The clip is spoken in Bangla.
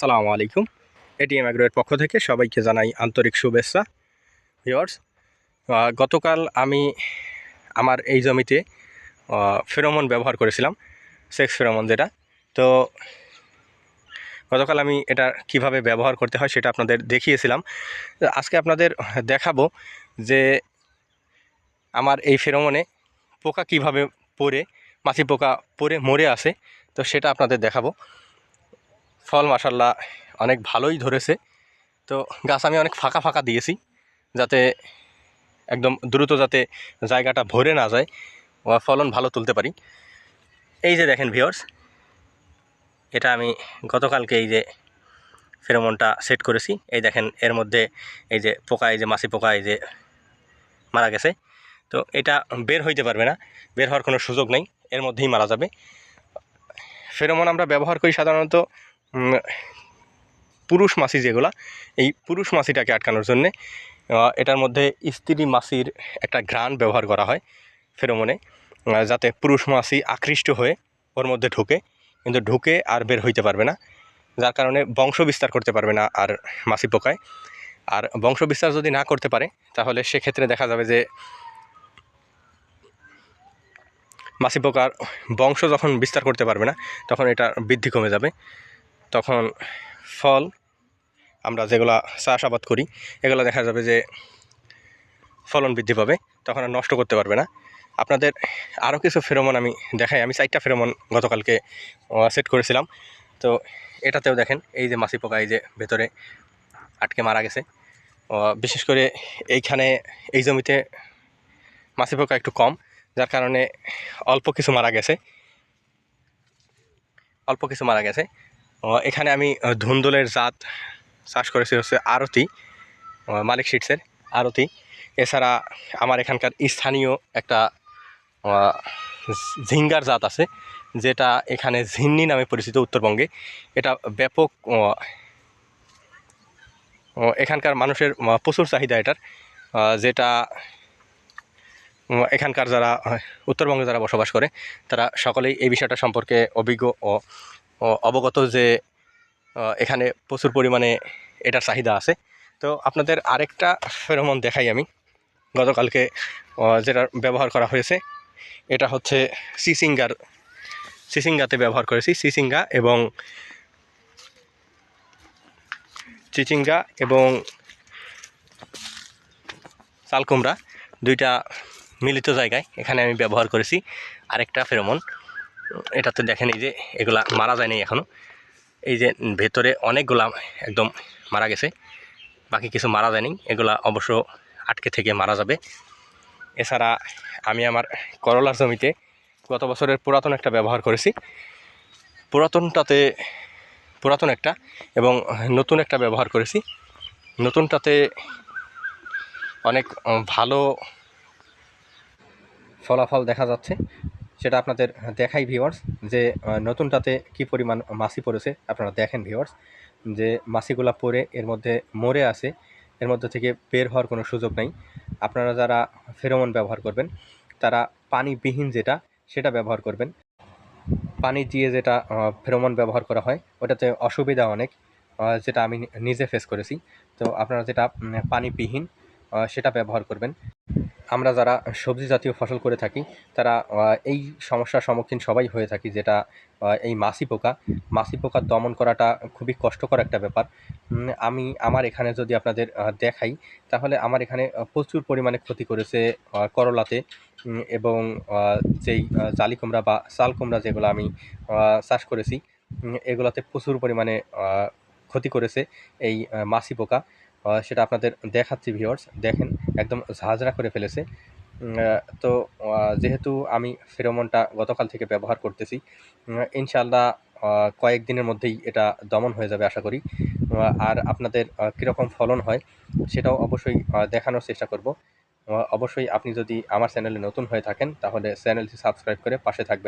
সালামু আলাইকুম। এটিএম অ্যাগ্রোয়ের পক্ষ থেকে সবাইকে জানাই আন্তরিক শুভেচ্ছা। ভিওর্স গতকাল আমি আমার এই জমিতে ফেরোমন ব্যবহার করেছিলাম, সেক্স ফেরোমন যেটা। তো গতকাল আমি এটা কীভাবে ব্যবহার করতে হয় সেটা আপনাদের দেখিয়েছিলাম। আজকে আপনাদের দেখাবো যে আমার এই ফেরোমনে পোকা কীভাবে পড়ে, মাছি পোকা পড়ে, মরে আসে, তো সেটা আপনাদের দেখাবো। ফল মাসাল্লাহ অনেক ভালোই ধরেছে। তো গাছ আমি অনেক ফাঁকা ফাঁকা দিয়েছি, যাতে একদম দ্রুত যাতে জায়গাটা ভরে না যায় ফলন ভালো তুলতে পারি। এই যে দেখেন ভিওর্স এটা আমি গতকালকে এই যে ফেরোমনটা সেট করেছি। এই দেখেন, এর মধ্যে এই যে পোকা, এই যে মাছি পোকা, এই যে মারা গেছে। তো এটা বের হইতে পারবে না, বের হওয়ার কোনো সুযোগ নেই, এর মধ্যেই মারা যাবে। ফেরোমন আমরা ব্যবহার করি সাধারণত পুরুষ মাছি যেগুলা, এই পুরুষ মাছিটাকে আটকানোর জন্যে এটার মধ্যে স্ত্রী মাছির একটা ঘ্রাণ ব্যবহার করা হয় ফেরোমনে যাতে পুরুষ মাছি আকৃষ্ট হয়ে ওর মধ্যে ঢুকে, কিন্তু ঢুকে আর বের হইতে পারবে না, যার কারণে বংশ বিস্তার করতে পারবে না আর মাছি পোকায়। আর বংশ বিস্তার যদি না করতে পারে, তাহলে সেক্ষেত্রে দেখা যাবে যে মাছি পোকার বংশ যখন বিস্তার করতে পারবে না, তখন এটার বৃদ্ধি কমে যাবে। তখন ফল, আমরা যেগুলা চাষাবাদ করি, এগুলো দেখা যাবে যে ফলন বৃদ্ধি পাবে, তখন আর নষ্ট করতে পারবে না। আপনাদের আরও কিছু ফেরোমন আমি দেখাই। আমি চারটা ফেরোমন গতকালকে সেট করেছিলাম। তো এটাতেও দেখেন, এই যে মাছি পোকা, এই যে ভেতরে আটকে মারা গেছে। বিশেষ করে এইখানে, এই জমিতে মাছি পোকা একটু কম, যার কারণে অল্প কিছু মারা গেছে। অল্প কিছু মারা গেছে। এখানে আমি ধুন্দুলের জাত চাষ করেছি হচ্ছে আরতি মালিক সিটসের আরতি। এছাড়া আমার এখানকার স্থানীয় একটা ঝিঙ্গার জাত আছে, যেটা এখানে ঝিন্নি নামে পরিচিত উত্তরবঙ্গে। এটা ব্যাপক এখানকার মানুষের প্রচুর চাহিদা এটার যেটা এখানকার যারা, উত্তরবঙ্গে যারা বসবাস করে, তারা সকলেই এই বিষয়টা সম্পর্কে অভিজ্ঞ ও অবগত যে এখানে প্রচুর পরিমাণে এটার চাহিদা আছে। তো আপনাদের আরেকটা ফেরোমন দেখাই আমি। গতকালকে যেটা ব্যবহার করা হয়েছে, এটা হচ্ছে সিসিঙ্গার, সিসিঙ্গাতে ব্যবহার করেছি। সিসিঙ্গা এবং চিচিঙ্গা এবং চালকুমড়া দুইটা মিলিত জায়গায় এখানে আমি ব্যবহার করেছি। আরেকটা ফেরোমন। এটাতে দেখেন এই যে এগুলা মারা যায়নি এখনও এই যে ভেতরে অনেকগুলা একদম মারা গেছে। বাকি কিছু মারা যায়নি এগুলা অবশ্য আটকে থেকে মারা যাবে। এছাড়া আমি আমার করলার জমিতে গত বছরের পুরাতন একটা ব্যবহার করেছি। পুরাতনটাতে পুরাতন একটা এবং নতুন একটা ব্যবহার করেছি। নতুনটাতে অনেক ভালো ফলাফল দেখা যাচ্ছে। সেটা আপনাদের দেখাই ভিওয়ার্স যে নতুনটাতে কি পরিমাণ মাছি পড়েছে আপনারা দেখেন ভিওয়ার্স যে, মাছিগুলা পরে এর মধ্যে মরে আছে, এর মধ্যে থেকে বের হওয়ার কোনো সুযোগ নেই। আপনারা যারা ফেরোমন ব্যবহার করবেন, তারা পানিবিহীন যেটা, সেটা ব্যবহার করবেন। পানি দিয়ে যেটা ফেরোমন ব্যবহার করা হয়, ওটাতে অসুবিধা অনেক যেটা আমি নিজে ফেস করেছি। তো আপনারা যেটা পানিবিহীন সেটা ব্যবহার করবেন। আমরা যারা সবজি জাতীয় ফসল করে থাকি, তারা এই সমস্যার সম্মুখীন সবাই হয়ে থাকি, যেটা এই মাছি পোকা। মাছি পোকা দমন করাটা খুবই কষ্টকর একটা ব্যাপার। আমি, আমার এখানে যদি আপনাদের দেখাই, তাহলে আমার এখানে প্রচুর পরিমাণে ক্ষতি করেছে করলাতে। এবং যেই জালি কুমড়া বা চাল কুমড়া যেগুলো আমি চাষ করেছি এগুলোতে প্রচুর পরিমাণে ক্ষতি করেছে এই মাছি পোকা। সেটা আপনাদের দেখাচ্ছি ভিওর্স দেখেন, একদম ঝাঁঝরা করে ফেলেছে। তো যেহেতু আমি ফেরোমনটা গতকাল থেকে ব্যবহার করতেছি ইনশাল্লাহ কয়েকদিনের মধ্যেই এটা দমন হয়ে যাবে আশা করি। আর আপনাদের কীরকম ফলন হয় সেটাও অবশ্যই দেখানোর চেষ্টা করব। অবশ্যই আপনি যদি আমার চ্যানেলে নতুন হয়ে থাকেন, তাহলে চ্যানেলটি সাবস্ক্রাইব করে পাশে থাকবেন।